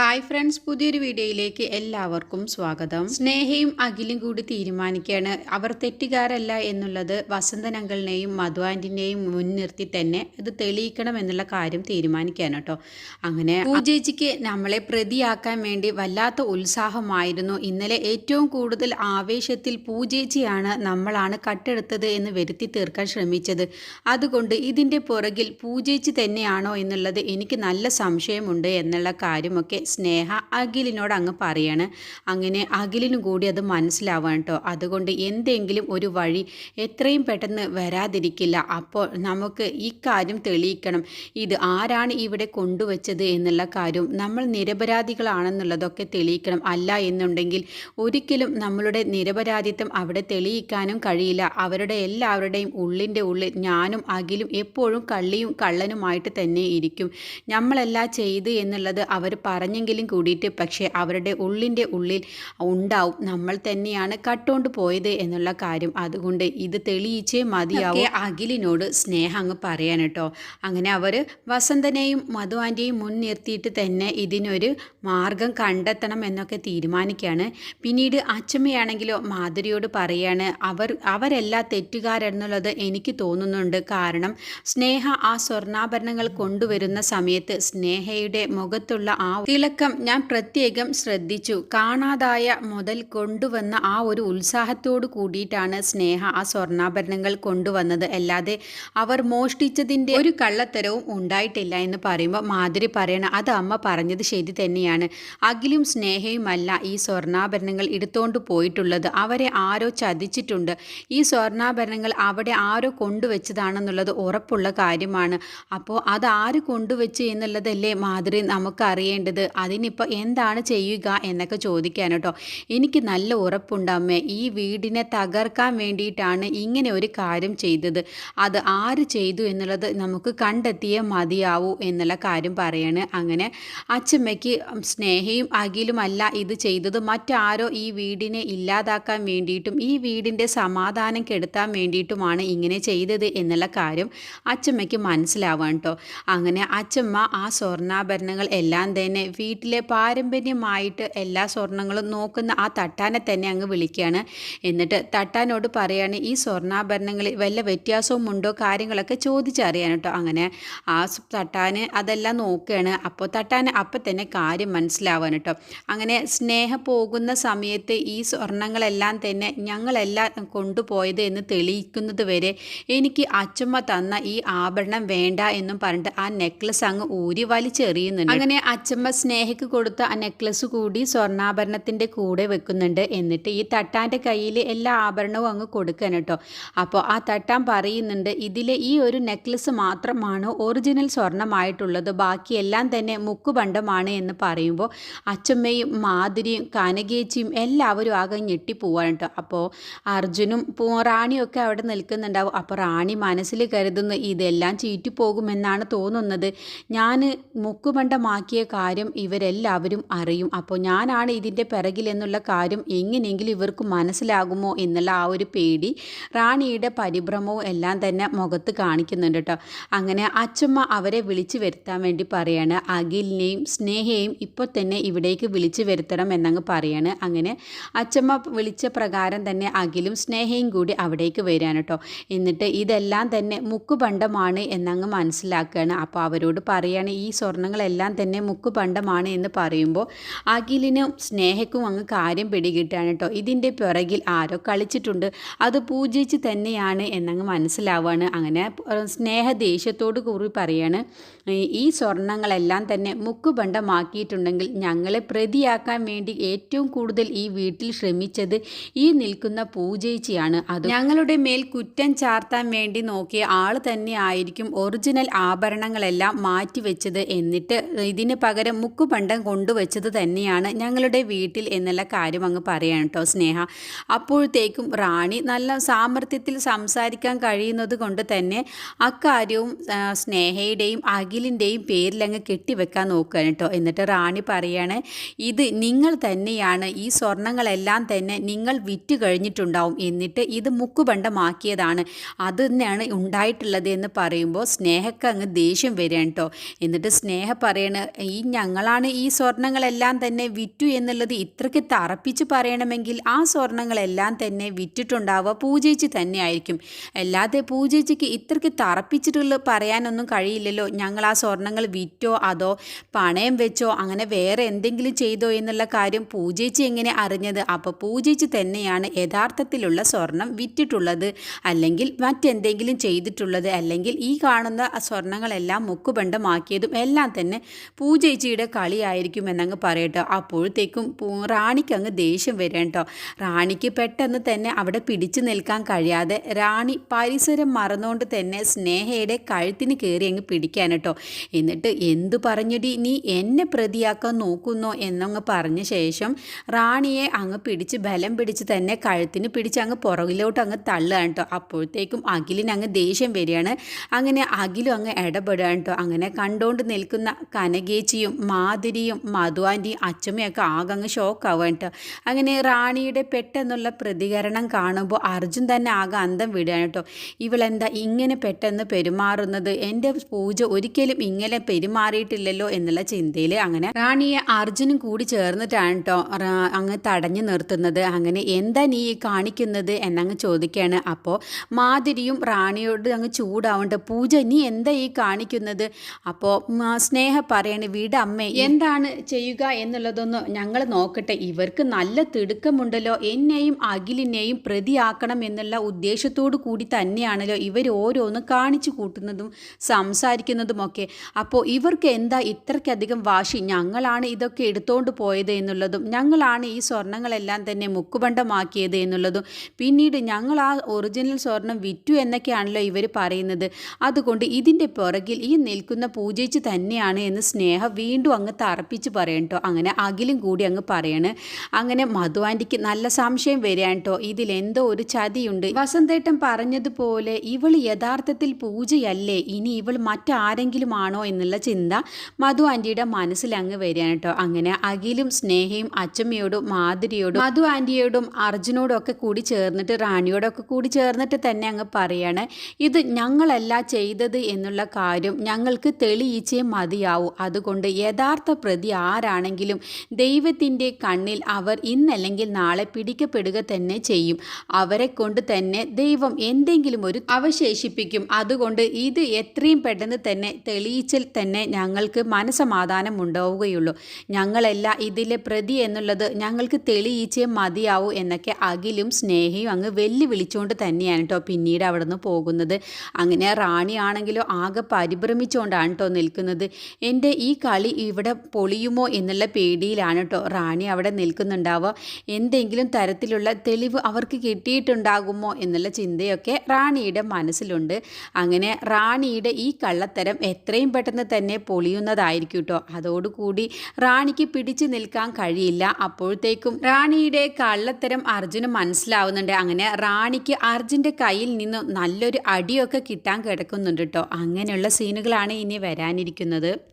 Hi friends പുതിയൊരു വീഡിയോയിലേക്ക് എല്ലാവർക്കും സ്വാഗതം. സ്നേഹയും അഖിലും കൂടി തീരുമാനിക്കുകയാണ്. അവർ തെറ്റുകാരല്ല എന്നുള്ളത് വസന്തൻ അങ്കിളിനെയും മധു മുൻനിർത്തി തന്നെ ഇത് തെളിയിക്കണം എന്നുള്ള കാര്യം തീരുമാനിക്കാണ് കേട്ടോ. അങ്ങനെ പൂജേജിക്ക് നമ്മളെ പ്രതിയാക്കാൻ വേണ്ടി വല്ലാത്ത ഉത്സാഹമായിരുന്നു. ഇന്നലെ ഏറ്റവും കൂടുതൽ ആവേശത്തിൽ പൂജേച്ചിയാണ് നമ്മളാണ് കട്ടെടുത്തത് എന്ന് വരുത്തി തീർക്കാൻ ശ്രമിച്ചത്. അതുകൊണ്ട് ഇതിന്റെ പുറകിൽ പൂജേച്ചി തന്നെയാണോ എന്നുള്ളത് എനിക്ക് നല്ല സംശയമുണ്ട് എന്നുള്ള കാര്യമൊക്കെ സ്നേഹ അഖിലിനോട് അങ്ങ് പറയാണ്. അങ്ങനെ അഖിലിന് കൂടി അത് മനസ്സിലാവാണ് കേട്ടോ. അതുകൊണ്ട് എന്തെങ്കിലും ഒരു വഴി എത്രയും പെട്ടെന്ന് വരാതിരിക്കില്ല. അപ്പോൾ നമുക്ക് ഈ കാര്യം തെളിയിക്കണം. ഇത് ആരാണ് ഇവിടെ കൊണ്ടുവച്ചത് എന്നുള്ള കാര്യം നമ്മൾ നിരപരാധികളാണെന്നുള്ളതൊക്കെ തെളിയിക്കണം. അല്ല എന്നുണ്ടെങ്കിൽ ഒരിക്കലും നമ്മളുടെ നിരപരാധിത്വം അവിടെ തെളിയിക്കാനും കഴിയില്ല. അവരുടെ എല്ലാവരുടെയും ഉള്ളിന്റെ ഉള്ളിൽ ഞാനും അഖിലും എപ്പോഴും കള്ളിയും കള്ളനുമായിട്ട് തന്നെ ഇരിക്കും. നമ്മളെല്ലാം ചെയ്ത് എന്നുള്ളത് അവർ പറഞ്ഞെങ്കിലും കൂടിയിട്ട് പക്ഷേ അവരുടെ ഉള്ളിന്റെ ഉള്ളിൽ ഉണ്ടാവും. നമ്മൾ തന്നെയാണ് കട്ടുകൊണ്ട് പോയത് എന്നുള്ള കാര്യം. അതുകൊണ്ട് ഇത് തെളിയിച്ചേ മതിയാവും. അഖിലിനോട് സ്നേഹം അങ്ങ് പറയാൻ കേട്ടോ. അങ്ങനെ അവർ വസന്തനെയും മധു മുൻ മുൻനിർത്തിയിട്ട് തന്നെ ഇതിനൊരു മാർഗം കണ്ടെത്തണം എന്നൊക്കെ തീരുമാനിക്കുകയാണ്. പിന്നീട് അച്ചമ്മയാണെങ്കിലോ മാധുരിയോട് പറയാണ് അവർ അവരെല്ലാം തെറ്റുകാരെന്നുള്ളത് എനിക്ക് തോന്നുന്നുണ്ട്. കാരണം സ്നേഹ ആ സ്വർണാഭരണങ്ങൾ കൊണ്ടുവരുന്ന സമയത്ത് സ്നേഹയുടെ മുഖത്തുള്ള ആ തിളക്കം ഞാൻ പ്രത്യേകം ശ്രദ്ധിച്ചു. കാണാതായ മുതൽ കൊണ്ടുവന്ന ആ ഒരു ഉത്സാഹത്തോടു കൂടിയിട്ടാണ് സ്നേഹ ആ സ്വർണാഭരണങ്ങൾ കൊണ്ടുവന്നത്. അല്ലാതെ അവർ മോഷ്ടിച്ചതിന്റെ ഒരു കള്ളത്തരവും ഉണ്ടായിട്ടില്ല എന്ന് പറയുമ്പോൾ മാധുരി പറയണം അത് അമ്മ പറഞ്ഞത് ശരി തന്നെയാണ്. അഖിലും സ്നേഹയുമല്ല ഈ സ്വർണാഭരണങ്ങൾ എടുത്തോണ്ട് പോയിട്ടുള്ളത്. അവരെ ആരോ ചതിച്ചിട്ടുണ്ട്. ഈ സ്വർണാഭരണങ്ങൾ അവിടെ ആരോ കൊണ്ടുവച്ചതാണെന്നുള്ളത് ഉറപ്പുള്ള കാര്യമാണ്. അപ്പോൾ അത് ആര് കൊണ്ടുവച്ചു എന്നുള്ളതല്ലേ മാധുരി നമുക്ക് അറിയേണ്ടത് അതിനിപ്പോൾ എന്താണ് ചെയ്യുക എന്നൊക്കെ ചോദിക്കാൻ കേട്ടോ. എനിക്ക് നല്ല ഉറപ്പുണ്ട് അമ്മേ. ഈ വീടിനെ തകർക്കാൻ വേണ്ടിയിട്ടാണ് ഇങ്ങനെ ഒരു കാര്യം ചെയ്തത്. അത് ആര് ചെയ്തു എന്നുള്ളത് നമുക്ക് കണ്ടെത്തിയേ മതിയാവൂ എന്നുള്ള കാര്യം പറയാണ്. അങ്ങനെ അച്ചമ്മയ്ക്ക് സ്നേഹയും അഖിലുമല്ല ഇത് ചെയ്തത്. മറ്റാരോ ഈ വീടിനെ ഇല്ലാതാക്കാൻ വേണ്ടിയിട്ടും ഈ വീടിന്റെ സമാധാനം കെടുത്താൻ വേണ്ടിയിട്ടുമാണ് ഇങ്ങനെ ചെയ്തത് എന്നുള്ള കാര്യം അച്ചമ്മയ്ക്ക് മനസ്സിലാവാൻ കേട്ടോ. അങ്ങനെ അച്ചമ്മ ആ സ്വർണാഭരണങ്ങൾ എല്ലാം തന്നെ വീട്ടിലെ പാരമ്പര്യമായിട്ട് എല്ലാ സ്വർണങ്ങളും നോക്കുന്ന ആ തട്ടാനെ തന്നെ അങ്ങ് വിളിക്കുകയാണ്. എന്നിട്ട് തട്ടാനോട് പറയുകയാണ് ഈ സ്വർണാഭരണങ്ങളിൽ വല്ല വ്യത്യാസവും ഉണ്ടോ? കാര്യങ്ങളൊക്കെ ചോദിച്ചറിയാൻ കേട്ടോ. അങ്ങനെ ആ തട്ടാന് അതെല്ലാം നോക്കുകയാണ്. അപ്പോൾ തട്ടാന് അപ്പം തന്നെ കാര്യം മനസ്സിലാവാൻ കേട്ടോ. അങ്ങനെ സ്നേഹ പോകുന്ന സമയത്ത് ഈ സ്വർണങ്ങളെല്ലാം തന്നെ ഞങ്ങളെല്ലാം കൊണ്ടുപോയത് എന്ന് തെളിയിക്കുന്നത് വരെ എനിക്ക് അച്ചമ്മ തന്ന ഈ ആഭരണം വേണ്ട എന്നും പറഞ്ഞിട്ട് ആ നെക്ലസ് അങ്ങ് ഊരി വലിച്ചെറിയുന്നുണ്ട് അങ്ങനെ അച്ചമ്മ സ്നേഹയ്ക്ക് കൊടുത്ത ആ നെക്ലസ് കൂടി സ്വർണാഭരണത്തിന്റെ കൂടെ വെക്കുന്നുണ്ട്. എന്നിട്ട് ഈ തട്ടാന്റെ കയ്യിൽ എല്ലാ ആഭരണവും അങ്ങ് കൊടുക്കാൻ കേട്ടോ. അപ്പോൾ ആ തട്ടാൻ പറയുന്നുണ്ട് ഇതിലെ ഈ ഒരു നെക്ലസ് മാത്രമാണ് ഒറിജിനൽ സ്വർണമായിട്ടുള്ളത്. ബാക്കിയെല്ലാം തന്നെ മുക്കുപണ്ടമാണ് എന്ന് പറയുമ്പോൾ അച്ചമ്മയും മാധുരിയും കാനകേച്ചിയും എല്ലാവരും ആകെ ഞെട്ടിപ്പോവാണ് കേട്ടോ. അപ്പോൾ അർജുനും റാണിയൊക്കെ റാണിയും ഒക്കെ അവിടെ നിൽക്കുന്നുണ്ടാവും. അപ്പോൾ റാണി മനസ്സിൽ കരുതുന്നു ഇതെല്ലാം ചീറ്റിപ്പോകുമെന്നാണ് തോന്നുന്നത്. ഞാൻ മുക്കുപണ്ടമാക്കിയ കാര്യം ഇവരെല്ലാവരും അറിയും. അപ്പോൾ ഞാനാണ് ഇതിന്റെ പിറകിലെന്നുള്ള കാര്യം എങ്ങനെയെങ്കിലും ഇവർക്ക് മനസ്സിലാകുമോ എന്നുള്ള ആ ഒരു പേടി റാണിയുടെ പരിഭ്രമവും എല്ലാം തന്നെ മുഖത്ത് കാണിക്കുന്നുണ്ട് കേട്ടോ. അങ്ങനെ അച്ചമ്മ അവരെ വിളിച്ചു വരുത്താൻ വേണ്ടി പറയാണ്. അഖിലിനെയും സ്നേഹയെയും ഇപ്പോൾ തന്നെ ഇവിടേക്ക് വിളിച്ചു വരുത്തണം എന്നങ്ങ് പറയാണ്. അങ്ങനെ അച്ചമ്മ വിളിച്ച പ്രകാരം തന്നെ അഖിലും സ്നേഹയും കൂടി അവിടേക്ക് വരികയാണ് കേട്ടോ. എന്നിട്ട് ഇതെല്ലാം തന്നെ മുക്കുപണ്ടമാണ് എന്നങ്ങ് മനസ്സിലാക്കുകയാണ്. അപ്പോൾ അവരോട് പറയാണ് ഈ സ്വർണങ്ങളെല്ലാം തന്നെ മുക്കുപണ്ടമാണ് എന്ന് പറയുമ്പോൾ അഖിലിനും സ്നേഹക്കും അങ്ങ് കാര്യം പിടികിട്ടാണ് കേട്ടോ. ഇതിന്റെ പിറകിൽ ആരോ കളിച്ചിട്ടുണ്ട്. അത് പൂജിച്ച് തന്നെയാണ് എന്നങ്ങ് മനസ്സിലാവുകയാണ് അങ്ങനെ സ്നേഹ ദേഷ്യത്തോട് കൂടി പറയാണ് ഈ സ്വർണങ്ങളെല്ലാം തന്നെ മുക്കുബണ്ടമാക്കിയിട്ടുണ്ടെങ്കിൽ ഞങ്ങളെ പ്രതിയാക്കാൻ വേണ്ടി ഏറ്റവും കൂടുതൽ ഈ വീട്ടിൽ ശ്രമിച്ചത് ഈ നിൽക്കുന്ന പൂജയിച്ചിയാണ് അത് ഞങ്ങളുടെ മേൽ കുറ്റം ചാർത്താൻ വേണ്ടി നോക്കിയ ആൾ തന്നെ ആയിരിക്കും ഒറിജിനൽ ആഭരണങ്ങളെല്ലാം മാറ്റിവെച്ചത് എന്നിട്ട് ഇതിന് പകരം മുക്കുബണ്ടം കൊണ്ടുവച്ചത് തന്നെയാണ് ഞങ്ങളുടെ വീട്ടിൽ എന്നുള്ള കാര്യം അങ്ങ് പറയാൻ കേട്ടോ സ്നേഹ. അപ്പോഴത്തേക്കും റാണി നല്ല സാമർത്ഥ്യത്തിൽ സംസാരിക്കാൻ കഴിയുന്നത് കൊണ്ട് തന്നെ അക്കാര്യവും സ്നേഹയുടെയും അഖിലിന്റെയും പേരിലങ്ങ് കെട്ടിവെക്കാൻ നോക്കുകയാണ് കേട്ടോ. എന്നിട്ട് റാണി പറയാണ് ഇത് നിങ്ങൾ തന്നെയാണ് ഈ സ്വർണങ്ങളെല്ലാം തന്നെ നിങ്ങൾ വിറ്റ് കഴിഞ്ഞിട്ടുണ്ടാവും. എന്നിട്ട് ഇത് മുക്കുപണ്ടമാക്കിയതാണ്. അത് തന്നെയാണ് ഉണ്ടായിട്ടുള്ളത് എന്ന് പറയുമ്പോൾ സ്നേഹക്ക് അങ്ങ് ദേഷ്യം വരികയാണ് കേട്ടോ. എന്നിട്ട് സ്നേഹ പറയണ ഈ ഞങ്ങൾ ഞങ്ങളാണ് ഈ സ്വർണങ്ങളെല്ലാം തന്നെ വിറ്റു എന്നുള്ളത് ഇത്രയ്ക്ക് തറപ്പിച്ച് പറയണമെങ്കിൽ ആ സ്വർണങ്ങളെല്ലാം തന്നെ വിറ്റിട്ടുണ്ടാവുക. പൂജേച്ചി തന്നെയായിരിക്കും. അല്ലാതെ പൂജേച്ചിക്ക് ഇത്രയ്ക്ക് തറപ്പിച്ചിട്ടുള്ള പറയാനൊന്നും കഴിയില്ലല്ലോ. ഞങ്ങൾ ആ സ്വർണങ്ങൾ വിറ്റോ അതോ പണയം വെച്ചോ അങ്ങനെ വേറെ എന്തെങ്കിലും ചെയ്തോ എന്നുള്ള കാര്യം പൂജേച്ചി എങ്ങനെ അറിഞ്ഞത്? അപ്പോൾ പൂജേച്ചി തന്നെയാണ് യഥാർത്ഥത്തിലുള്ള സ്വർണം വിറ്റിട്ടുള്ളത് അല്ലെങ്കിൽ മറ്റെന്തെങ്കിലും ചെയ്തിട്ടുള്ളത് അല്ലെങ്കിൽ ഈ കാണുന്ന സ്വർണങ്ങളെല്ലാം മുക്കുബന്ധമാക്കിയതും എല്ലാം തന്നെ പൂജേച്ചിയുടെ കളിയായിരിക്കും എന്നങ്ങ് പറയട്ടോ. അപ്പോഴത്തേക്കും റാണിക്ക് അങ്ങ് ദേഷ്യം വരും കേട്ടോ റാണിക്ക് പെട്ടെന്ന് തന്നെ അവിടെ പിടിച്ചു നിൽക്കാൻ കഴിയാതെ റാണി പരിസരം മറന്നുകൊണ്ട് തന്നെ സ്നേഹയുടെ കഴുത്തിന് കയറി അങ്ങ് പിടിക്കാൻ കേട്ടോ എന്നിട്ട് എന്തു പറഞ്ഞിട്ട് നീ എന്നെ പ്രതിയാക്കാൻ നോക്കുന്നോ എന്നങ്ങ് പറഞ്ഞ ശേഷം റാണിയെ അങ്ങ് പിടിച്ച് ബലം പിടിച്ച് തന്നെ കഴുത്തിന് പിടിച്ച് അങ്ങ് പുറകിലോട്ട് അങ്ങ് തള്ളുകയാണ് കേട്ടോ അപ്പോഴത്തേക്കും അഖിലിന് അങ്ങ് ദേഷ്യം വരികയാണ്. അങ്ങനെ അഖിലും അങ്ങ് ഇടപെടുകയാണ് കേട്ടോ അങ്ങനെ കണ്ടുകൊണ്ട് നിൽക്കുന്ന കനകേച്ചിയും മാധുരിയും മധുവാന്റെയും അച്ചമ്മയൊക്കെ ആകെ അങ്ങ് ഷോക്കാവുക കേട്ടോ അങ്ങനെ റാണിയുടെ പെട്ടെന്നുള്ള പ്രതികരണം കാണുമ്പോൾ അർജുൻ തന്നെ ആകെ അന്തം വിടുകയാണ് കേട്ടോ ഇവളെന്താ ഇങ്ങനെ പെട്ടെന്ന് പെരുമാറുന്നത്? എന്റെ പൂജ ഒരിക്കലും ഇങ്ങനെ പെരുമാറിയിട്ടില്ലല്ലോ എന്നുള്ള ചിന്തയിൽ അങ്ങനെ റാണിയെ അർജുനും കൂടി ചേർന്നിട്ടാണ് കേട്ടോ അങ്ങ് തടഞ്ഞു നിർത്തുന്നത്. അങ്ങനെ എന്താ നീ കാണിക്കുന്നത് എന്നങ്ങ് ചോദിക്കുകയാണ്. അപ്പോൾ മാധുരിയും റാണിയോട് അങ്ങ് ചൂടാവുന്നുണ്ട് പൂജ നീ എന്താ ഈ കാണിക്കുന്നത്? അപ്പോൾ സ്നേഹ പറയാണ് വീട് അമ്മേ എന്താണ് ചെയ്യുക എന്നുള്ളതൊന്ന് ഞങ്ങൾ നോക്കട്ടെ. ഇവർക്ക് നല്ല തിടുക്കമുണ്ടല്ലോ. എന്നെയും അഖിലിനെയും പ്രതിയാക്കണം എന്നുള്ള ഉദ്ദേശത്തോടു കൂടി തന്നെയാണല്ലോ ഇവർ ഓരോന്ന് കാണിച്ചു കൂട്ടുന്നതും സംസാരിക്കുന്നതുമൊക്കെ. അപ്പോൾ ഇവർക്ക് എന്താ ഇത്രയ്ക്കധികം വാശി? ഞങ്ങളാണ് ഇതൊക്കെ എടുത്തോണ്ട് പോയത് എന്നുള്ളതും ഞങ്ങളാണ് ഈ സ്വർണങ്ങളെല്ലാം തന്നെ മുക്കുബണ്ടമാക്കിയത് എന്നുള്ളതും പിന്നീട് ഞങ്ങൾ ആ ഒറിജിനൽ സ്വർണം വിറ്റു എന്നൊക്കെയാണല്ലോ ഇവർ പറയുന്നത്. അതുകൊണ്ട് ഇതിന്റെ പുറകിൽ ഈ നിൽക്കുന്ന പൂജയിച്ച് തന്നെയാണ് എന്ന് സ്നേഹ വീണ്ടും അങ്ങ് തറപ്പിച്ച് പറയട്ടോ അങ്ങനെ അഖിലും കൂടി അങ്ങ് പറയണ്. അങ്ങനെ മധു ആന്റിക്ക് നല്ല സംശയം വരികയാണ് ഇതിലെന്തോ ഒരു ചതിയുണ്ട്. വസന്തേട്ടൻ പറഞ്ഞതുപോലെ ഇവൾ യഥാർത്ഥത്തിൽ പൂജയല്ലേ? ഇനി ഇവൾ മറ്റാരെങ്കിലും ആണോ എന്നുള്ള ചിന്ത മധു ആന്റിയുടെ മനസ്സിൽ അങ്ങ് വരികയാണ് കേട്ടോ അങ്ങനെ അഖിലും സ്നേഹയും അച്ചമ്മയോടും മാധുരിയോടും മധു ആന്റിയോടും അർജുനോടും ഒക്കെ കൂടി ചേർന്നിട്ട് റാണിയോടൊക്കെ കൂടി ചേർന്നിട്ട് തന്നെ അങ്ങ് പറയാണ്. ഇത് ഞങ്ങളല്ല ചെയ്തത് എന്നുള്ള കാര്യം ഞങ്ങൾക്ക് തെളിയിച്ചേ മതിയാവൂ. അതുകൊണ്ട് യഥാർത്ഥ പ്രതി ആരാണെങ്കിലും ദൈവത്തിന്റെ കണ്ണിൽ അവർ ഇന്നല്ലെങ്കിൽ നാളെ പിടിക്കപ്പെടുക തന്നെ ചെയ്യും. അവരെ കൊണ്ട് തന്നെ ദൈവം എന്തെങ്കിലും ഒരു അവശേഷിപ്പിക്കും. അതുകൊണ്ട് ഇത് എത്രയും പെട്ടെന്ന് തന്നെ തെളിയിച്ചൽ തന്നെ ഞങ്ങൾക്ക് മനസമാധാനം ഉണ്ടാവുകയുള്ളൂ. ഞങ്ങളല്ല ഇതിലെ പ്രതി എന്നുള്ളത് ഞങ്ങൾക്ക് തെളിയിച്ചേ മതിയാവൂ എന്നൊക്കെ അഖിലും സ്നേഹയും അങ്ങ് വെല്ലുവിളിച്ചുകൊണ്ട് തന്നെയാണ് കേട്ടോ പിന്നീട് അവിടെ നിന്ന് പോകുന്നത്. അങ്ങനെ റാണിയാണെങ്കിലോ ആകെ പരിഭ്രമിച്ചുകൊണ്ടാണ് കേട്ടോ നിൽക്കുന്നത്. എന്റെ ഈ കളി ഇവിടെ പൊളിയുമോ എന്നുള്ള പേടിയിലാണ് കേട്ടോ റാണി അവിടെ നിൽക്കുന്നുണ്ടാവുക. എന്തെങ്കിലും തരത്തിലുള്ള തെളിവ് അവർക്ക് കിട്ടിയിട്ടുണ്ടാകുമോ എന്നുള്ള ചിന്തയൊക്കെ റാണിയുടെ മനസ്സിലുണ്ട്. അങ്ങനെ റാണിയുടെ ഈ കള്ളത്തരം എത്രയും പെട്ടെന്ന് തന്നെ പൊളിയുന്നതായിരിക്കും കേട്ടോ അതോടുകൂടി റാണിക്ക് പിടിച്ചു നിൽക്കാൻ കഴിയില്ല. അപ്പോഴത്തേക്കും റാണിയുടെ കള്ളത്തരം അർജുന് മനസ്സിലാവുന്നുണ്ട്. അങ്ങനെ റാണിക്ക് അർജുന്റെ കയ്യിൽ നിന്നും നല്ലൊരു അടിയൊക്കെ കിട്ടാൻ കിടക്കുന്നുണ്ട് കേട്ടോ അങ്ങനെയുള്ള സീനുകളാണ് ഇനി വരാനിരിക്കുന്നത്.